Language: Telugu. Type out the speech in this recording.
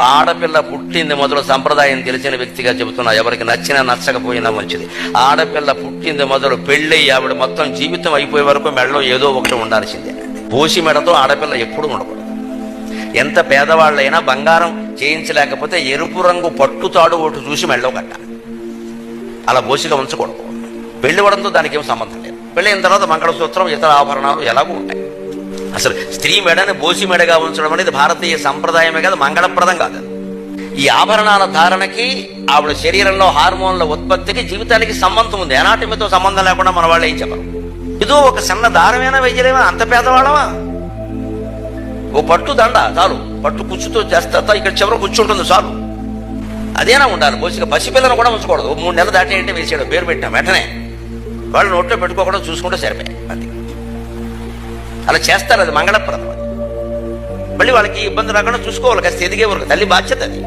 ఆడపిల్ల పుట్టింది మొదలు సంప్రదాయం తెలిసిన వ్యక్తిగా చెబుతున్నా ఎవరికి నచ్చినా నచ్చకపోయినా మంచిది. ఆడపిల్ల పుట్టింది మొదలు పెళ్ళి ఆవిడ మొత్తం జీవితం అయిపోయే వరకు మెడలో ఏదో ఒకటి ఉండాల్సిందే. పోసి మెడతో ఆడపిల్ల ఎప్పుడు ఉండకూడదు. ఎంత పేదవాళ్ళైనా బంగారం చేయించలేకపోతే ఎరుపు రంగు పట్టుతాడు ఒకటి చూసి మెడలో కట్టాలి. అలా బోసిగా ఉంచకూడదు. పెళ్ళివడంతో దానికి ఏం సంబంధం లేదు. పెళ్ళైన తర్వాత మంగళసూత్రం ఇతర ఆభరణాలు ఎలాగూ ఉంటాయి. అసలు స్త్రీ మెడని బోసి మెడగా ఉంచడం అనేది భారతీయ సంప్రదాయమే కాదు మంగళప్రదం కాదు. ఈ ఆభరణాల ధారణకి ఆవిడ శరీరంలో హార్మోన్ల ఉత్పత్తికి జీవితానికి సంబంధం ఉంది. ఎనాటమీతో సంబంధం లేకుండా మన వాళ్ళు ఏం చెప్పరు. ఏదో ఒక సన్న దారమేనా వెయ్యలేమా? అంత పేదవాళ్ళమా? ఓ పట్టు దండ చాలు. పట్టు కుచ్చుతో చేస్తా ఇక్కడ చివర కూర్చుంటుంది చాలు. అదేనా ఉండాలి? బోసిక పసిపిల్లను కూడా ఉంచకూడదు. ఓ మూడు నెలలు దాటి అంటే వేసాడు పేరు పెట్టాం వెంటనే. వాళ్ళు నోట్లో పెట్టుకోకుండా చూసుకుంటే సరిపోయి అంతే. అలా చేస్తారు అది మంగళప్రదం మళ్ళీ వాళ్ళకి ఇబ్బంది రాకుండా చూసుకోవాలి కాస్త ఎదిగే వరకు. తల్లి బాధ్యత అది.